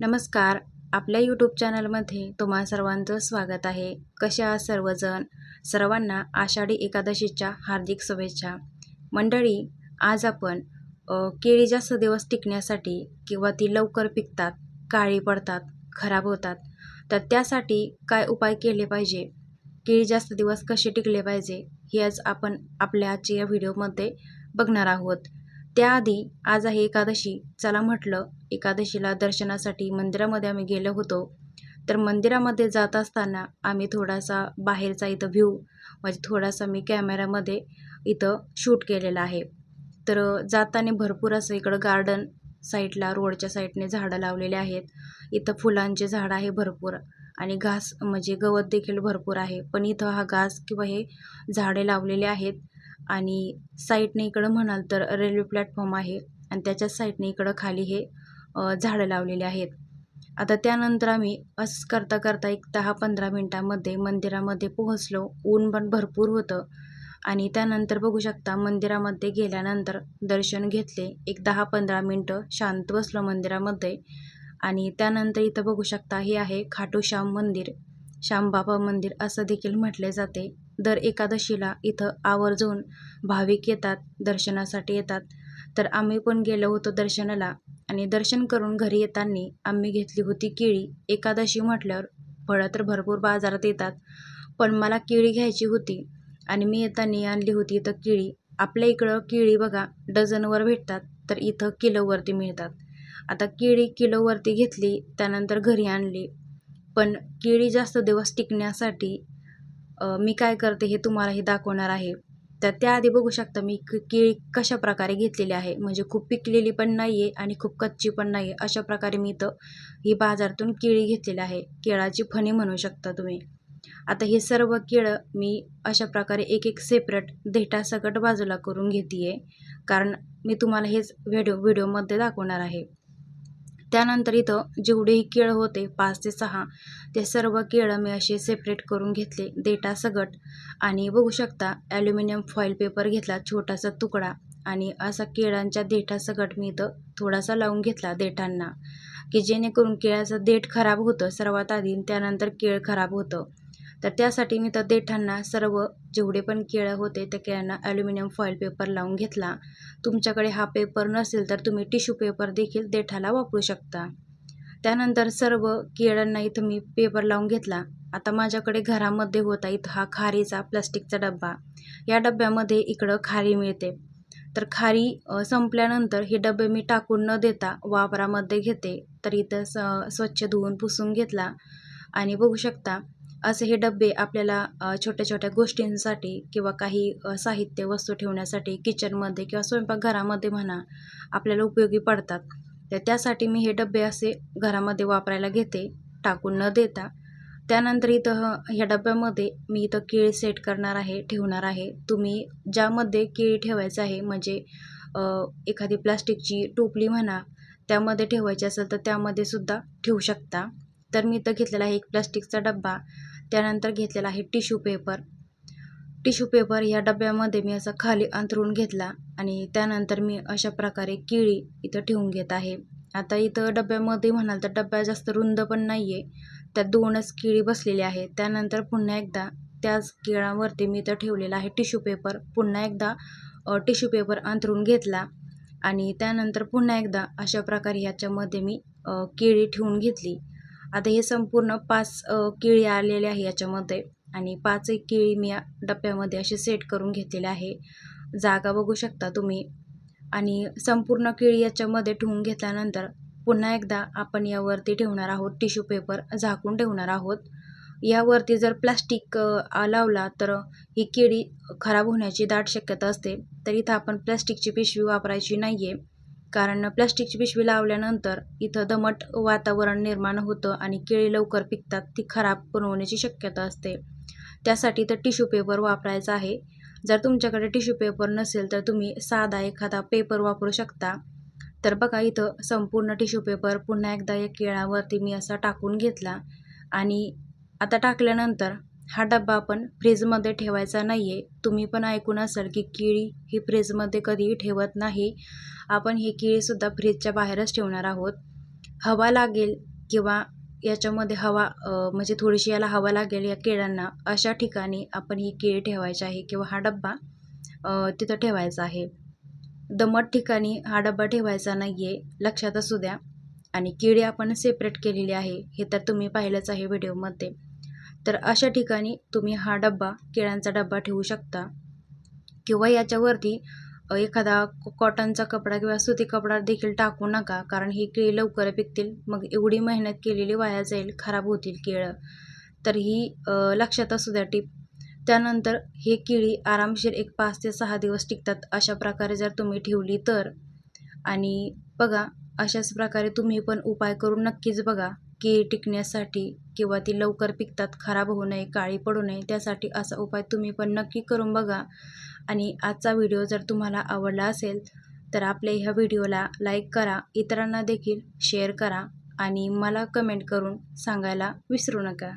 नमस्कार. आपल्या यूट्यूब चॅनलमध्ये तुम्हा सर्वांचं स्वागत आहे. कसे आहात सर्वजण? सर्वांना आषाढी एकादशीच्या हार्दिक शुभेच्छा. मंडळी आज आपण केळी जास्त दिवस टिकण्यासाठी किंवा ती लवकर पिकतात काळी पडतात खराब होतात तर त्यासाठी काय उपाय केले पाहिजे? केळी जास्त दिवस कसे टिकले पाहिजे? हे आज आपण आपल्या आजच्या या व्हिडिओमध्ये बघणार आहोत. त्याआधी आज आहे एकादशी. चला म्हटलं एकादशीला दर्शनासाठी मंदिरामध्ये आम्ही गेलो होतो. तर मंदिरामध्ये जात असताना आम्ही थोडासा बाहेरचा इथं व्ह्यू म्हणजे थोडासा मी कॅमेऱ्यामध्ये इथं शूट केलेला आहे. तर जाताना भरपूर असं इकडं गार्डन साईडला रोडच्या साईडने झाडं लावलेले आहेत. इथं फुलांचे झाडं आहे भरपूर आणि घास म्हणजे गवत देखील भरपूर आहे. पण इथं हा घास किंवा हे झाडे लावलेले आहेत. आणि साईडने इकडं म्हणाल तर रेल्वे प्लॅटफॉर्म आहे आणि त्याच्याच साईडने इकडं खाली हे झाडं लावलेली आहेत. आता त्यानंतर आम्ही असं करता करता एक दहा पंधरा मिनटामध्ये मंदिरामध्ये पोहोचलो. ऊन पण भरपूर होतं. आणि त्यानंतर बघू शकता मंदिरामध्ये गेल्यानंतर दर्शन घेतले. एक दहा पंधरा मिनटं शांत बसलो मंदिरामध्ये. आणि त्यानंतर इथं बघू शकता हे आहे खाटूश्याम मंदिर. श्यामबाबा मंदिर असं देखील म्हटले जाते. दर एकादशीला इथं आवर्जून भाविक येतात दर्शनासाठी येतात. तर आम्ही पण गेलो होतो दर्शनाला आणि दर्शन करून घरी येताना आम्ही घेतली होती केळी. एकादशी म्हटल्यावर फळं तर भरपूर बाजारात येतात पण मला केळी घ्यायची होती आणि मी येताना आणली होती इथं केळी. आपल्या इकडं केळी बघा डझनवर भेटतात तर इथं किलोवरती मिळतात. आता केळी किलोवरती घेतली त्यानंतर घरी आणली. पण केळी जास्त दिवस टिकण्यासाठी मी काय करते हे तुम्हाला हे दाखवणार आहे. तर त्याआधी बघू शकता मी क- केळी कशा प्रकारे घेतलेली आहे. म्हणजे खूप पिकलेली पण नाही आहे आणि खूप कच्ची पण नाही आहे अशा प्रकारे मी इथं ही बाजारातून केळी घेतलेली आहे. केळाची फणी म्हणू शकता तुम्ही. आता हे सर्व केळं मी अशा प्रकारे एक एक सेपरेट देठासकट बाजूला करून घेते आहे कारण मी तुम्हाला हेच व्हिडिओ व्हिडिओमध्ये दाखवणार आहे. त्यानंतर इथं जेवढेही केळं होते पाच ते सहा ते सर्व केळं मी असे सेपरेट करून घेतले देठा सगट. आणि बघू शकता ॲल्युमिनियम फॉईल पेपर घेतला छोटासा तुकडा. आणि असा केळांच्या देठा सगट मी इथं थोडासा लावून घेतला देठांना की जेणेकरून केळाचं देठ खराब होतं सर्वात आधी त्यानंतर केळ खराब होतं. तर त्यासाठी मी तर देठांना सर्व जेवढे पण केळं होते त्या केळांना ॲल्युमिनियम फॉईल पेपर लावून घेतला. तुमच्याकडे हा पेपर नसेल तर तुम्ही टिश्यू पेपर देखील देठाला वापरू शकता. त्यानंतर सर्व केळ्यांना इथं मी पेपर लावून घेतला. आता माझ्याकडे घरामध्ये होता इथं हा खारीचा प्लास्टिकचा डब्बा. या डब्यामध्ये इकडं खारी मिळते. तर खारी संपल्यानंतर हे डबे मी टाकून न देता वापरामध्ये घेते. तर इथं स स्वच्छ धुवून पुसून घेतला. आणि बघू शकता असे हे डबे आपल्याला छोट्या छोट्या गोष्टींसाठी किंवा काही साहित्य वस्तू ठेवण्यासाठी किचनमध्ये किंवा स्वयंपाकघरामध्ये म्हणा आपल्याला उपयोगी पडतात. तर त्यासाठी मी हे डबे असे घरामध्ये वापरायला घेते टाकून न देता. त्यानंतर इथं ह्या डब्यामध्ये मी इथं केळी सेट करणार आहे ठेवणार आहे. तुम्ही ज्यामध्ये केळी ठेवायचं आहे म्हणजे एखादी प्लास्टिकची टोपली म्हणा त्यामध्ये ठेवायची असेल तर त्यामध्ये सुद्धा ठेवू शकता. तर मी इथं घेतलेला आहे एक प्लास्टिकचा डब्बा. त्यानंतर घेतलेला आहे टिश्यू पेपर. टिश्यू पेपर या डब्यामध्ये मी असा खाली अंथरून घेतला आणि त्यानंतर मी अशा प्रकारे केळी इथं ठेवून घेत आहे. आता इथं डब्यामध्ये म्हणाल तर डब्या जास्त रुंद पण नाही आहे त्यात दोनच केळी बसलेली आहे त्यानंतर पुन्हा एकदा त्याच केळावरती मी इथं ठेवलेला आहे टिश्यू पेपर. पुन्हा एकदा टिश्यू पेपर अंथरून घेतला आणि त्यानंतर पुन्हा एकदा अशा प्रकारे ह्याच्यामध्ये मी केळी ठेवून घेतली. आता हे संपूर्ण पाच केळी आलेले आहे याच्यामध्ये. आणि पाचही केळी मी या डब्यामध्ये असे सेट करून घेतलेले आहे. जागा बघू शकता तुम्ही. आणि संपूर्ण केळी याच्यामध्ये ठेवून घेतल्यानंतर पुन्हा एकदा आपण यावरती ठेवणार आहोत टिश्यू पेपर झाकून ठेवणार आहोत. यावरती जर प्लास्टिक लावला तर ही केळी खराब होण्याची दाट शक्यता असते. तर इथं आपण प्लास्टिकची पिशवी वापरायची नाही आहे कारण प्लास्टिकची पिशवी लावल्यानंतर इथं दमट वातावरण निर्माण होतं आणि केळी लवकर पिकतात ती खराब पण होण्याची शक्यता असते. त्यासाठी तर टिश्यू पेपर वापरायचा आहे. जर तुमच्याकडे टिश्यू पेपर नसेल तर तुम्ही साधा एखादा पेपर वापरू शकता. तर बघा इथं संपूर्ण टिश्यू पेपर पुन्हा एकदा या केळावरती मी असा टाकून घेतला आणि आता टाकल्यानंतर हा डब्बा आपण फ्रीजमध्ये ठेवायचा नाही आहे तुम्ही पण ऐकून असाल की केळी ही फ्रीजमध्ये कधीही ठेवत नाही. आपण ही केळीसुद्धा फ्रीजच्या बाहेरच ठेवणार आहोत. हवा लागेल किंवा याच्यामध्ये हवा म्हणजे थोडीशी याला हवा लागेल या केळ्यांना अशा ठिकाणी आपण ही केळी ठेवायची आहे किंवा हा डब्बा तिथं ठेवायचा आहे. दमट ठिकाणी हा डब्बा ठेवायचा नाही आहे लक्षात असू द्या. आणि केळी आपण सेपरेट केलेली आहे हे तर तुम्ही पाहिलंच आहे व्हिडिओमध्ये. तर अशा ठिकाणी तुम्ही हा डब्बा केळ्यांचा डब्बा ठेवू शकता. किंवा याच्यावरती एखादा कॉटनचा कपडा किंवा सुती कपडा देखील टाकू नका कारण ही केळी लवकर पिकतील मग एवढी मेहनत केलेली वाया जाईल खराब होतील केळं. तर ही लक्षात असू द्या टीप. त्यानंतर हे केळी आरामशीर एक पाच ते सहा दिवस टिकतात अशा प्रकारे जर तुम्ही ठेवली तर. आणि बघा अशाच प्रकारे तुम्ही पण उपाय करून नक्कीच बघा. केळी टिकण्यासाठी किंवा ती लवकर पिकतात खराब होऊ नये काळी पडू नये त्यासाठी असा उपाय तुम्ही पण नक्की करून बघा. आणि आजचा व्हिडिओ जर तुम्हाला आवडला असेल तर आपल्या ह्या व्हिडिओला लाईक करा इतरांना देखील शेअर करा आणि मला कमेंट करून सांगायला विसरू नका.